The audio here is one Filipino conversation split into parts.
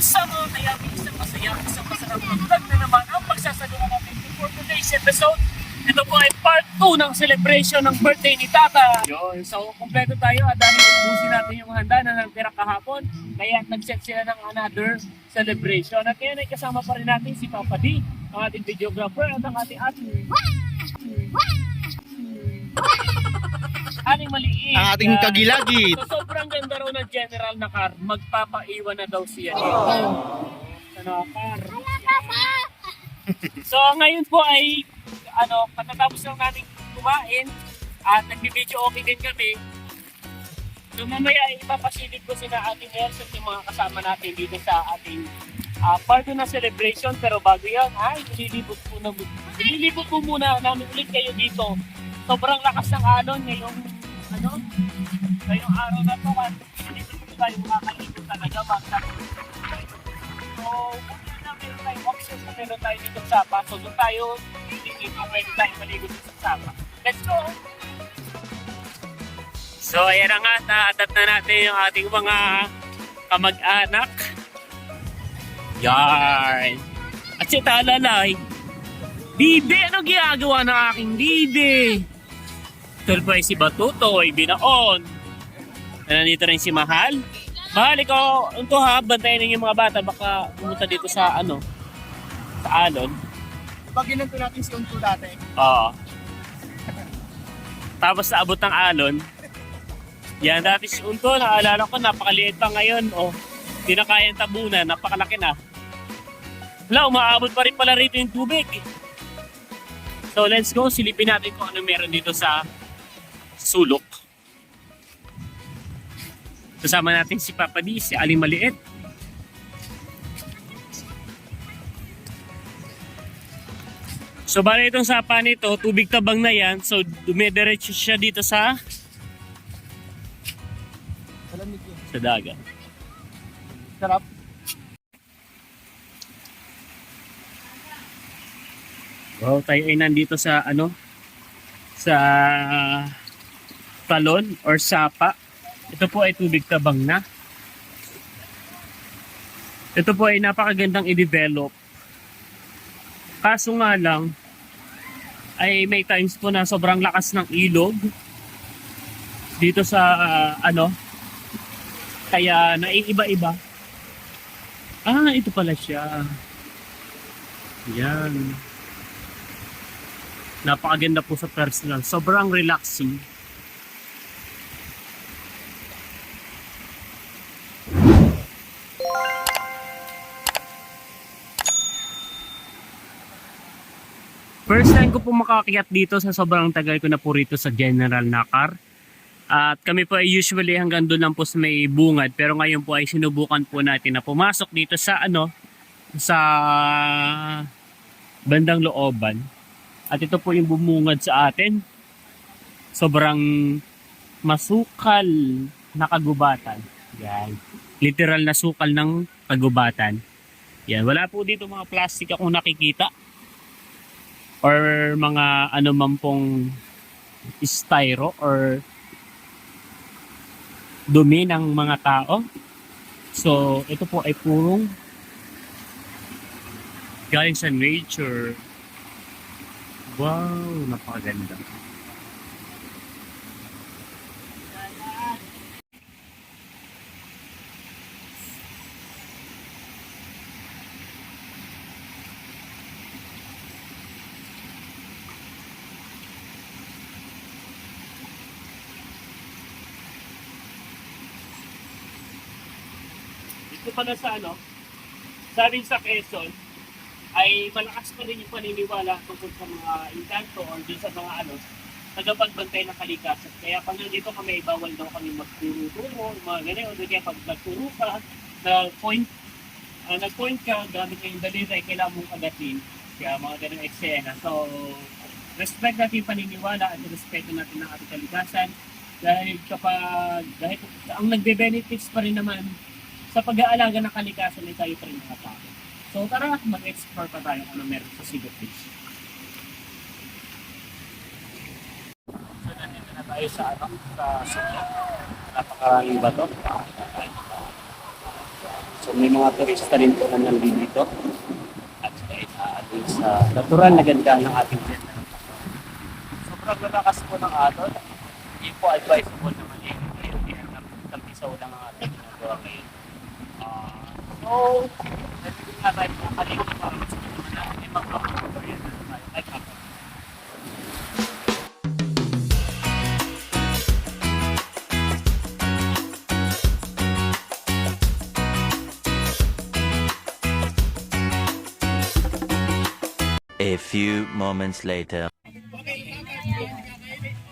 sa mga kaya isang masaya, isang masarap na vlog na naman ang pagsasagawa natin for today's episode. Ito po ay part 2 ng celebration ng birthday ni Tata. Yun, so kompleto tayo at dahil ubusin natin yung handa na natira kahapon, kaya nag-set sila ng another celebration. At ngayon ay kasama pa rin natin si Papa D, ang ating videographer at ang ating ating ating maliit. Ang ating Yan. kagilagid. So sobrang ganda general na car, magpapaiwan na daw siya dito. Sa car. So ngayon po ay ano, patatapos lang natin kumain at nagbibideo okay din kami. So mamaya ay ipapasilip ko sina ating Nelson yung mga kasama natin dito sa ating uh, part na celebration pero bago yan ay nililibot po na nililibot po muna namin ulit kayo dito sobrang lakas ng alon ngayong ano ngayong araw na to tayo makakalimutan talaga basta so kung na meron tayong option na meron tayo dito sa Sapa so doon tayo dito pwede tayo maligo dito sa Sapa let's go So ayan na nga, naatat na natin yung ating mga kamag-anak. Yarn! At si Talalay, Bibi, ano ginagawa ng aking Bibi? Ito po ay si Batutoy, binaon. Na nandito rin si Mahal. Mahal, ikaw, ito ha, bantayan ninyo yung mga bata, baka pumunta dito sa ano, sa Alon. Pag ginanto natin si Unto dati, Oo. Tapos naabot ng alon. Yan, dati si Unto, naalala ko, napakaliit pa ngayon. Oh, di na kayang tabunan, napakalaki na. Wala, umaabot pa rin pala rito yung tubig. So let's go, silipin natin kung ano meron dito sa sulok. Kasama natin si Papa D, si Aling Maliit. So bali itong sapa nito, tubig tabang na yan. So dumidiretso siya dito sa sa dagat. Sarap. Wow, tayo ay nandito sa ano sa talon or sapa. Ito po ay tubig tabang na. Ito po ay napakagandang i-develop. Kaso nga lang, ay may times po na sobrang lakas ng ilog dito sa ah, ano kaya naiiba-iba. Ah, ito pala siya. Yan. Napakaganda po sa personal. Sobrang relaxing. First time ko po makakiyat dito sa sobrang tagal ko na po rito sa General Nakar. At kami po ay usually hanggang doon lang po sa may bungad. Pero ngayon po ay sinubukan po natin na pumasok dito sa ano, sa bandang looban. At ito po yung bumungad sa atin. Sobrang masukal na kagubatan. Yan. Literal na sukal ng kagubatan. Yan. Wala po dito mga plastic akong nakikita. Or mga ano man pong styro or dumi ng mga tao. So, ito po ay purong galing sa nature. Wow, napakaganda. Dito pala sa ano, sa amin sa Quezon, ay malakas pa rin yung paniniwala tungkol sa mga inkanto or dun sa mga ano, tagapagbantay ng kalikasan. Kaya pag nandito kami, bawal daw kami magturo-turo, mga ganyan. O kaya pag nagturo ka, nag-point, uh, nag-point ka, gamit ka yung daliri, ay kailangan mong kagatin. Kaya mga ganang eksena. So, respect natin yung paniniwala at respeto natin ng ating kalikasan. Dahil kapag, dahil ang nagbe-benefits pa rin naman sa pag-aalaga ng kalikasan ay tayo pa rin mga tao. So tara, mag-explore pa tayo ano meron sa Sigot Beach. So nandito na tayo sa ano, sa Sigot. Napakaraming bato. So may mga turista rin po na nandito. At uh, dun sa natural na ganda ng ating ganda. Sobrang lalakas po ng alon. Hindi po advisable naman eh. Ngayon, kaya tampisaw lang ang ating ginagawa ngayon. Ah, so, nandito nga tayo mga kaligod para sa mga na may mga mga ay kapag. A few moments later.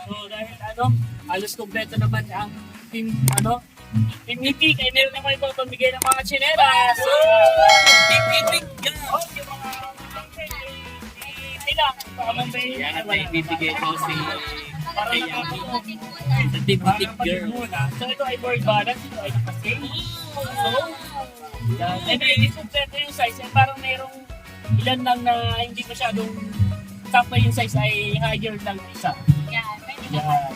So dahil ano, halos kompleto naman ang team, ano, Nicky, kaya meron naman ito pamigay ng mga chineras. Team Nicky, Oh, yung mga sila, Yan ang may bibigay ko si para kay na Yami. The Diplomatic Girl. So ito ay board balance, ito ay nakasave. So, yan. And then, hindi kompleto yung size. Eh, parang merong ilan lang na hindi masyadong sakto yung size ay higher lang isa. Yan, pwede na. Yan.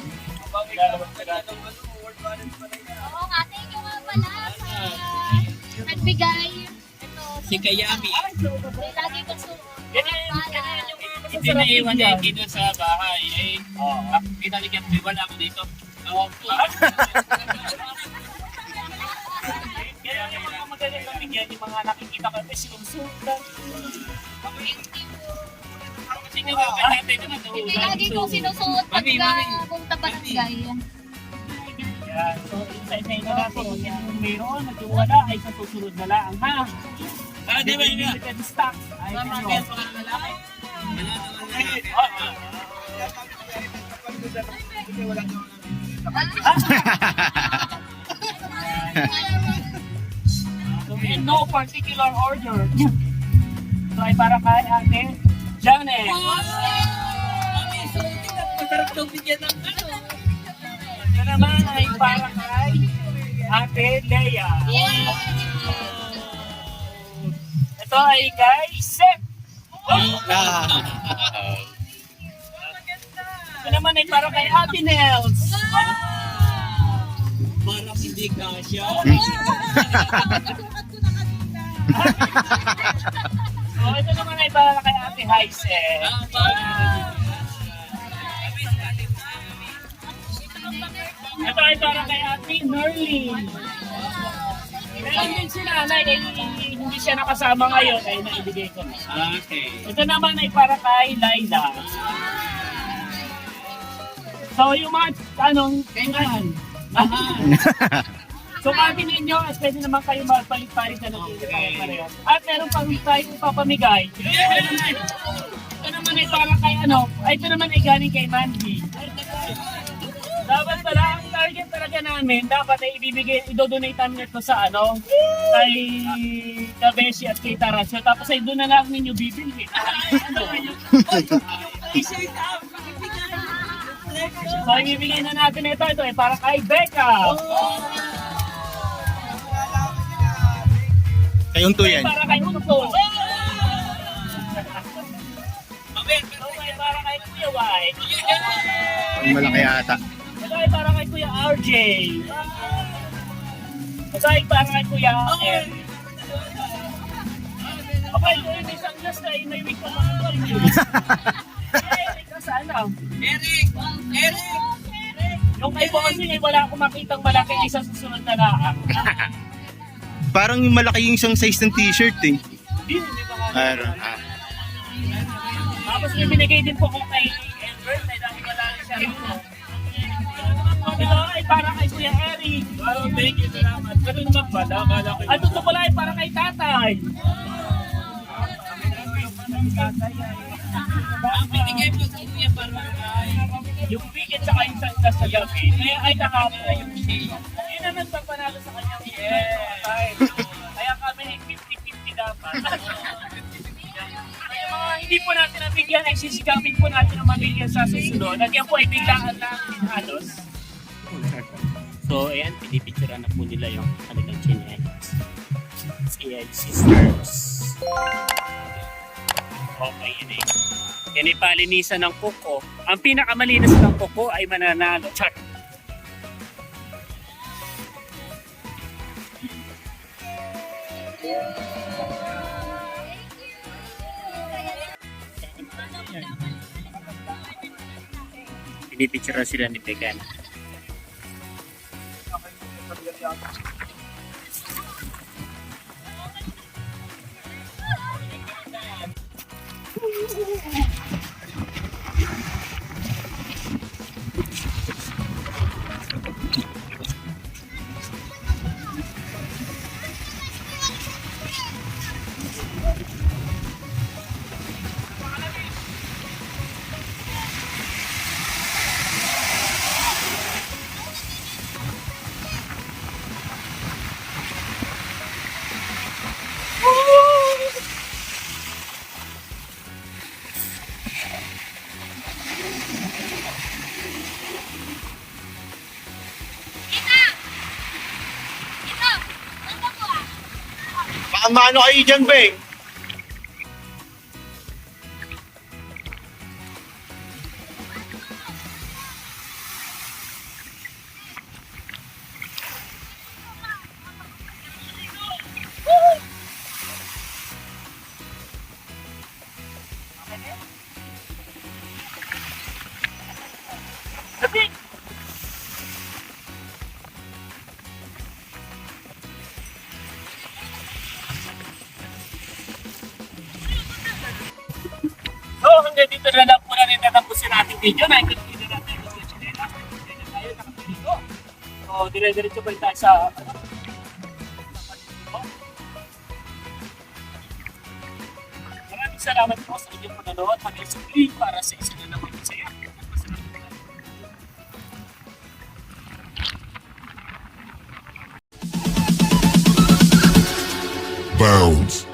Dalawang piraso. Oo nga, thank you nga pala sa nagbigay. Ito, Si Kayami. lagi ko suot. Ganyan, ganyan yung masasarap na iwan niya doon sa bahay. Eh, Oo. ako pinaligyan ko, wala ako dito. Ako po. Kaya yung mga magaling na bigyan, yung mga nakikita ko, may sinusundan. Kasi nga ba, natin naman. Hindi lagi kong sinusuot Mami, pagka mami. punta barangay. So, isa-isa na natin. Kung yan yung mayroon at yung wala ay sa susunod na lang. Ha? Ah, di ba yun nga? Limited stock. Ay, Tama, ano. kaya pa lalaki. So, in no particular order. So, ay para kay ate Janet. Mami, so, tingnan, masarap daw bigyan ng ano. Naman ay para kay ate Leia. Ito ay kay Seth. Ito naman ay para kay ate Nels. Parang hindi kasya. So, ito naman ay para kay ate Hysen. Nerlin. Meron din si nanay ay hindi siya nakasama ngayon ay naibigay ko. Okay. Ito naman ay para kay Laila. So yung mga tanong, kailan? so kami ninyo, at pwede naman kayo magpalit-palit na ng pareho. At meron pang tayo papamigay. Ito naman ay para kay ano, ay ito naman ay galing kay Mandy. Dapat pala, target talaga namin, dapat ay ibibigay, idodonate namin ito sa ano, kay Kabeshi at kay Tarasio. Tapos ay doon na lang ninyo bibili. Ano kayo? So, ibibigay na natin ito. Ito ay para kay Becca. Kayong to yan. Para kay Unto. Ito ay para kay Kuya. Ang malaki ata. Ay para kay Kuya RJ. Ay para kay Kuya M. Okay, yung isang glass na ay may week pa mga pa rin yun. Eh, ikaw sana. Eric! Eric! Yung kay Bossing ay wala akong makitang malaki ay sa susunod na laang. Parang yung malaki yung isang size ng t-shirt eh. Hindi, hindi pa nga. Ah. Tapos may binigay din po ko kay Edward na dahil wala rin siya thank you, salamat. Ganun naman pala, akala ko. At ito pala ay para kay tatay. Ay... Ang binigay mo sa kuya para kay Yung weekend sa kayong sa sa gabi, kaya ay nakapos na yung shade. Yun ang nagpapanalo sa kanya. Yes. Kaya kami 50-50 dapat. Kaya mga hindi po natin nabigyan ay sisigapin po natin ang mabigyan sa susunod. At yan po ay biglaan lang halos. So, ayan, pinipicturean na po nila yung kanilang chinelas. CL Sisters. Okay, yun eh. Yan ay palinisan ng kuko. Ang pinakamalinis ng kuko ay mananalo. Char! Pinipicture sila ni yapacağım. Baka maano kayo dyan, Beng? Video. Na natin yung video nila. Hindi na tayo nakapilito. So, dire-diretso pa tayo sa... ano, Maraming salamat po sa inyong panonood. Hanggang sa muli para sa isa na naman masaya. Bounds.